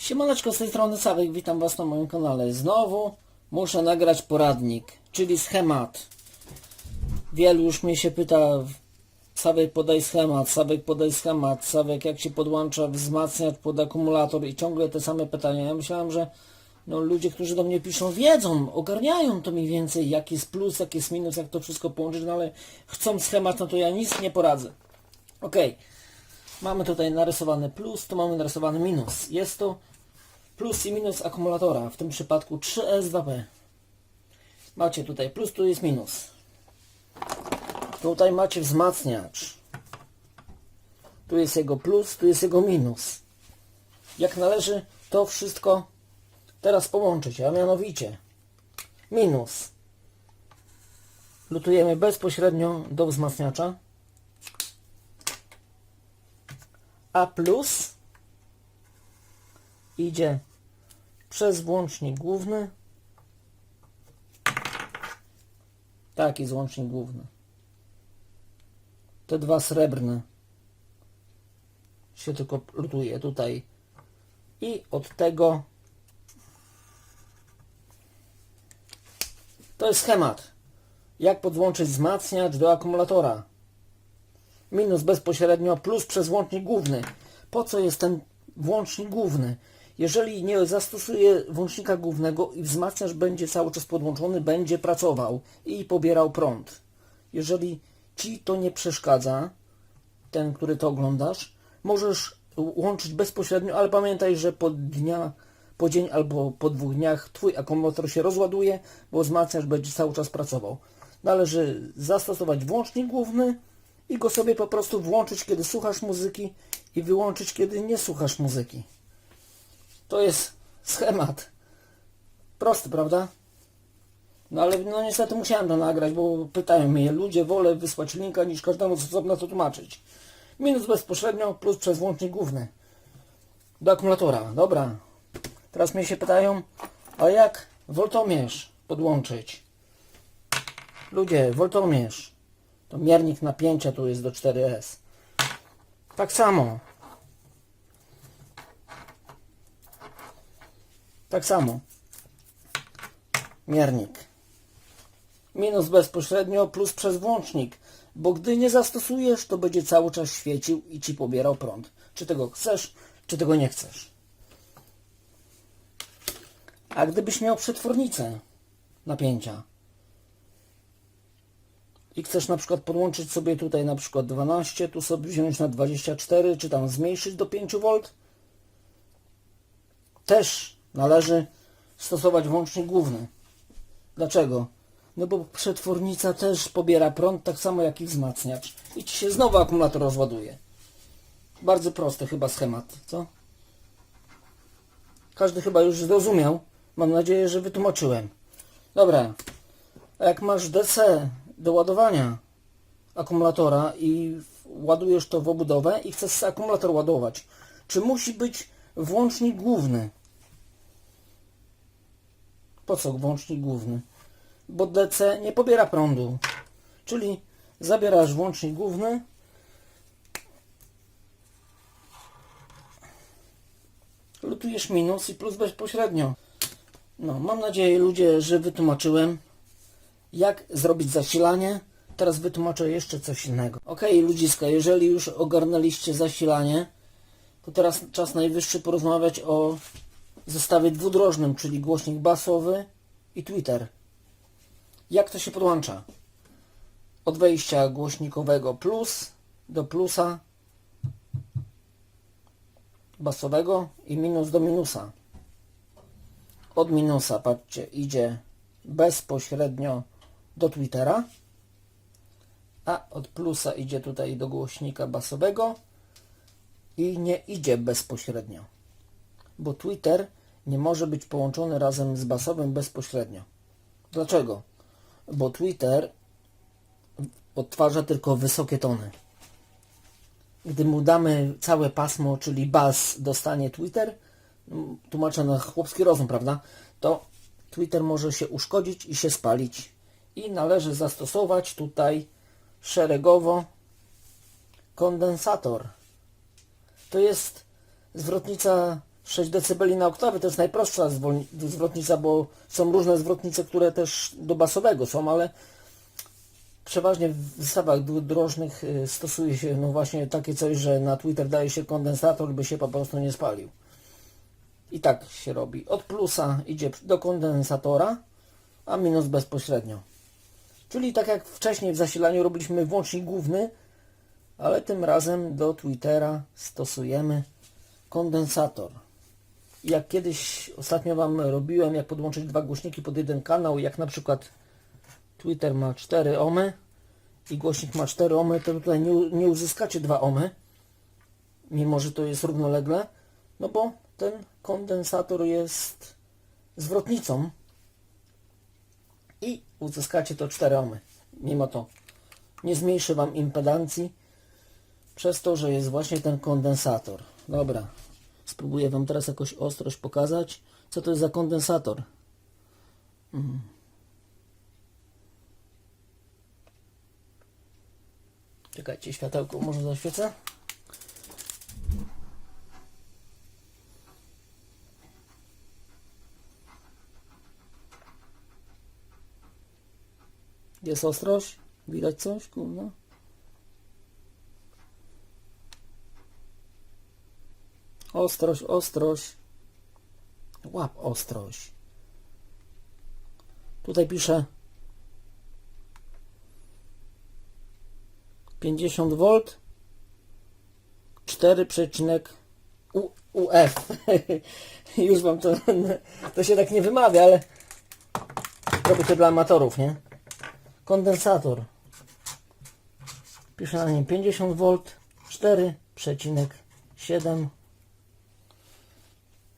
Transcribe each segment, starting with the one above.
Siemaneczko, z tej strony Sawek, witam Was na moim kanale. Znowu muszę nagrać poradnik, czyli schemat. Wielu już mnie się pyta, Sawek podaj schemat, Sawek podaj schemat, Sawek jak się podłącza wzmacniacz pod akumulator i ciągle te same pytania. Ja myślałem, że no, ludzie, którzy do mnie piszą, wiedzą, ogarniają to mniej więcej, jaki jest plus, jaki jest minus, jak to wszystko połączyć, no ale chcą schemat, no to ja nic nie poradzę. Okej. Mamy tutaj narysowany plus, tu mamy narysowany minus. Jest to plus i minus akumulatora, w tym przypadku 3S2P. Macie tutaj plus, tu jest minus. Tutaj macie wzmacniacz. Tu jest jego plus, tu jest jego minus. Jak należy to wszystko teraz połączyć, a mianowicie minus. Lutujemy bezpośrednio do wzmacniacza. A plus idzie przez włącznik główny. Taki jest łącznik główny. Te dwa srebrne się tylko lutuje tutaj. I od tego to jest schemat. Jak podłączyć wzmacniacz do akumulatora minus bezpośrednio, plus przez włącznik główny. Po co jest ten włącznik główny? Jeżeli nie zastosuję włącznika głównego i wzmacniacz będzie cały czas podłączony, będzie pracował i pobierał prąd. Jeżeli Ci to nie przeszkadza, ten, który to oglądasz, możesz łączyć bezpośrednio, ale pamiętaj, że po dnia, po dzień albo po dwóch dniach Twój akumulator się rozładuje, bo wzmacniacz będzie cały czas pracował. Należy zastosować włącznik główny, i go sobie po prostu włączyć, kiedy słuchasz muzyki i wyłączyć, kiedy nie słuchasz muzyki. To jest schemat. Prosty, prawda? No ale no niestety musiałem to nagrać, bo pytają mnie ludzie, wolę wysłać linka niż każdemu z osobna to tłumaczyć. Minus bezpośrednio, plus przez włącznik główny. Do akumulatora, dobra. Teraz mnie się pytają, a jak woltomierz podłączyć? Ludzie, woltomierz. To miernik napięcia tu jest do 4S. Tak samo. Tak samo. Miernik. Minus bezpośrednio, plus przez włącznik. Bo gdy nie zastosujesz, to będzie cały czas świecił i ci pobierał prąd. Czy tego chcesz, czy tego nie chcesz. A gdybyś miał przetwornicę napięcia, i chcesz na przykład podłączyć sobie tutaj na przykład 12, tu sobie wziąć na 24, czy tam zmniejszyć do 5V, też należy stosować włącznik główny. Dlaczego? No bo przetwornica też pobiera prąd, tak samo jak i wzmacniacz. I ci się znowu akumulator rozładuje. Bardzo prosty chyba schemat, co? Każdy chyba już zrozumiał. Mam nadzieję, że wytłumaczyłem. Dobra. A jak masz DC do ładowania akumulatora i ładujesz to w obudowę i chcesz akumulator ładować, czy musi być włącznik główny? Po co włącznik główny? Bo DC nie pobiera prądu. Czyli zabierasz włącznik główny lutujesz minus i plus bezpośrednio. No, mam nadzieję ludzie, że wytłumaczyłem jak zrobić zasilanie. Teraz wytłumaczę jeszcze coś innego. Ok, ludziska, jeżeli już ogarnęliście zasilanie, to teraz czas najwyższy porozmawiać o zestawie dwudrożnym, czyli głośnik basowy i Twitter. Jak to się podłącza? Od wejścia głośnikowego plus do plusa basowego i minus do minusa. Od minusa, patrzcie, idzie bezpośrednio do Twittera, a od plusa idzie tutaj do głośnika basowego i nie idzie bezpośrednio, bo Twitter nie może być połączony razem z basowym bezpośrednio. Dlaczego? Bo Twitter odtwarza tylko wysokie tony. Gdy mu damy całe pasmo, czyli bas dostanie Twitter, tłumaczę na chłopski rozum, prawda, to Twitter może się uszkodzić i się spalić i należy zastosować tutaj szeregowo kondensator. To jest zwrotnica 6 dB na oktawę to jest najprostsza zwrotnica, bo są różne zwrotnice, które też do basowego są, ale przeważnie w wystawach dro- drożnych y, stosuje się no właśnie takie coś, że na Twitter daje się kondensator, by się po prostu nie spalił. I tak się robi. Od plusa idzie do kondensatora, a minus bezpośrednio. Czyli tak jak wcześniej w zasilaniu robiliśmy włącznik główny, ale tym razem do Twittera stosujemy kondensator. Jak kiedyś ostatnio Wam robiłem, jak podłączyć dwa głośniki pod jeden kanał, jak na przykład Twitter ma 4 ohmy i głośnik ma 4 ohmy, to tutaj nie, nie uzyskacie 2 ohmy, mimo że to jest równolegle, no bo ten kondensator jest zwrotnicą i uzyskacie to 4 ohmy. Mimo to nie zmniejszy Wam impedancji przez to, że jest właśnie ten kondensator. Dobra, spróbuję Wam teraz jakoś ostrość pokazać. Co to jest za kondensator? Mhm. Czekajcie, światełko może zaświecę? Jest ostrość? Widać coś? Kurwa. Ostrość, ostrość. Łap ostrość. Tutaj pisze 50 V 4, U, UF. Już wam to, to się tak nie wymawia, ale robię to dla amatorów, nie? Kondensator. Pisze na nim 50 V 4,7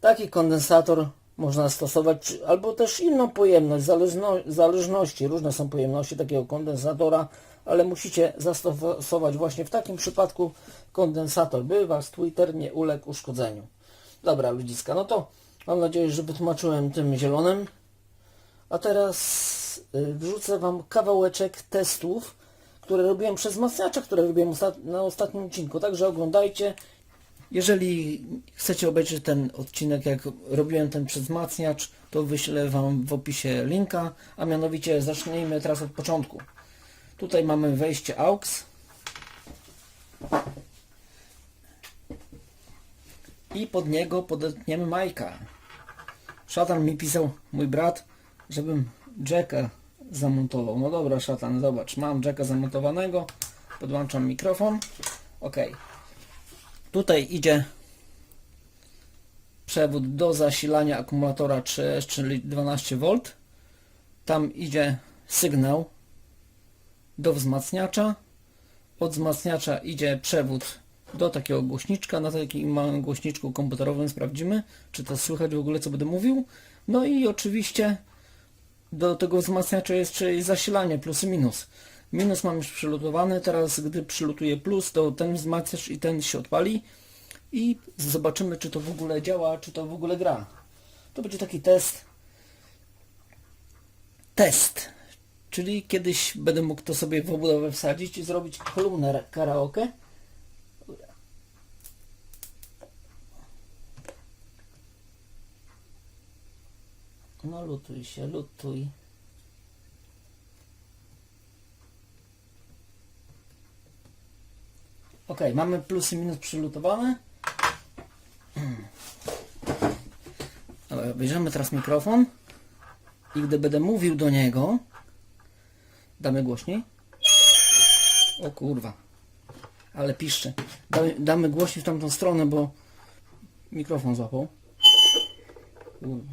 Taki kondensator można stosować, albo też inną pojemność, zależno, zależności, różne są pojemności takiego kondensatora, ale musicie zastosować właśnie w takim przypadku kondensator, by Was Twitter nie uległ uszkodzeniu. Dobra ludziska, no to mam nadzieję, że wytłumaczyłem tym zielonym. A teraz y, wrzucę Wam kawałeczek testów, które robiłem przez wzmacniacza, które robiłem na ostatnim odcinku. Także oglądajcie. Jeżeli chcecie obejrzeć ten odcinek, jak robiłem ten wzmacniacz, to wyślę Wam w opisie linka, a mianowicie zacznijmy teraz od początku. Tutaj mamy wejście AUX i pod niego podetniemy Majka. Szatan mi pisał, mój brat, żebym Jacka zamontował. No dobra, szatan, zobacz, mam Jacka zamontowanego, podłączam mikrofon. Ok. Tutaj idzie przewód do zasilania akumulatora 3S, czyli 12V. Tam idzie sygnał do wzmacniacza. Od wzmacniacza idzie przewód do takiego głośniczka. Na takim małym głośniczku komputerowym sprawdzimy, czy to słychać w ogóle, co będę mówił. No i oczywiście do tego wzmacniacza jest jeszcze zasilanie plus i minus. Minus mam już przylutowany, teraz gdy przylutuję plus, to ten wzmacniacz i ten się odpali i zobaczymy, czy to w ogóle działa, czy to w ogóle gra. To będzie taki test. Test. Czyli kiedyś będę mógł to sobie w obudowę wsadzić i zrobić kolumnę karaoke. No lutuj się, lutuj. Ok, mamy plus i minus przylutowane. Dobra, bierzemy teraz mikrofon i gdy będę mówił do niego, damy głośniej. O kurwa, ale piszcze. Damy, damy głośniej w tamtą stronę, bo mikrofon złapał. Kurwa.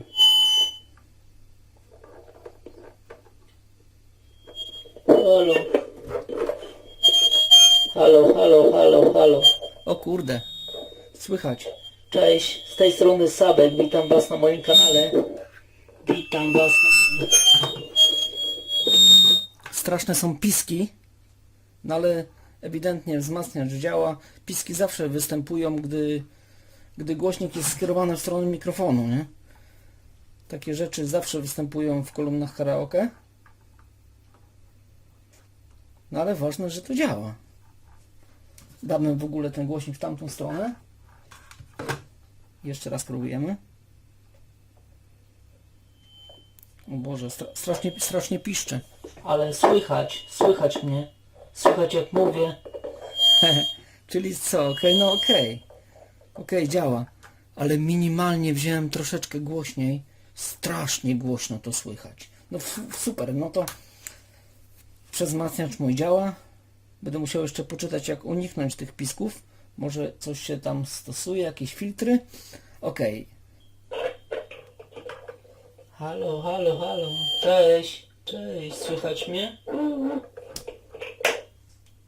Halo, halo, halo, halo. O kurde, słychać. Cześć, z tej strony Sabek, witam Was na moim kanale. Witam Was na. Straszne są piski, no ale ewidentnie wzmacniacz działa. Piski zawsze występują, gdy, gdy głośnik jest skierowany w stronę mikrofonu, nie? Takie rzeczy zawsze występują w kolumnach karaoke. No ale ważne, że to działa. Damy w ogóle ten głośnik w tamtą stronę. Jeszcze raz próbujemy. O Boże, stra- strasznie, strasznie piszczy. Ale słychać, słychać mnie. Słychać jak mówię. Czyli co, okej, no okej. Okej, działa. Ale minimalnie wziąłem troszeczkę głośniej. Strasznie głośno to słychać. No super, no to przezmacniacz mój działa. Będę musiał jeszcze poczytać jak uniknąć tych pisków. Może coś się tam stosuje, jakieś filtry. Okej. Halo, halo, halo. Cześć, cześć, słychać mnie?